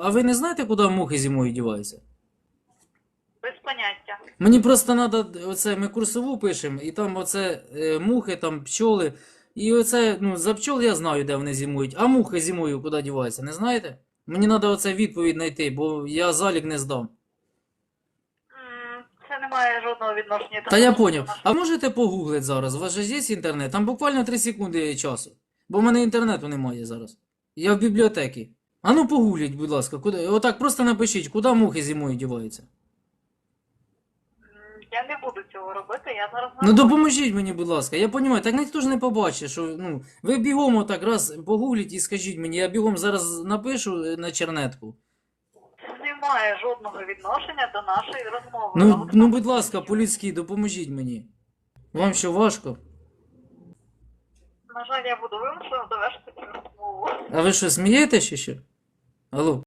А ви не знаєте, куди мухи зимою діваються? Без поняття. Мені просто треба, оце ми курсову пишемо, і там оце е, мухи, там пчоли. І оце, ну, за пчол я знаю, де вони зимують. А мухи зимою куди діваються, не знаєте? Мені треба оце відповідь знайти, бо я залік не здам. М, Це не має жодного відношення до Та я нашого- поняв. А можете погуглити зараз? У вас же є інтернет? Там буквально 3 секунди часу. Бо в мене інтернету немає зараз. Я в бібліотеці. А ну погугліть, будь ласка, куди. Отак просто напишіть, куди мухи зимою діваються. Я не буду цього робити, я зараз Ну допоможіть мені, будь ласка. Я розумію, так ніхто ж не побачить, що ну, ви бігом отак раз погугліть і скажіть мені, я бігом зараз напишу е, на чернетку. Це не має жодного відношення до нашої розмови. Ну, Але ну будь ласка, по-людськи, допоможіть мені. Вам що важко? На жаль, я буду вимушена завершити цю розмову. А ви що, смієтеся ще? Alô?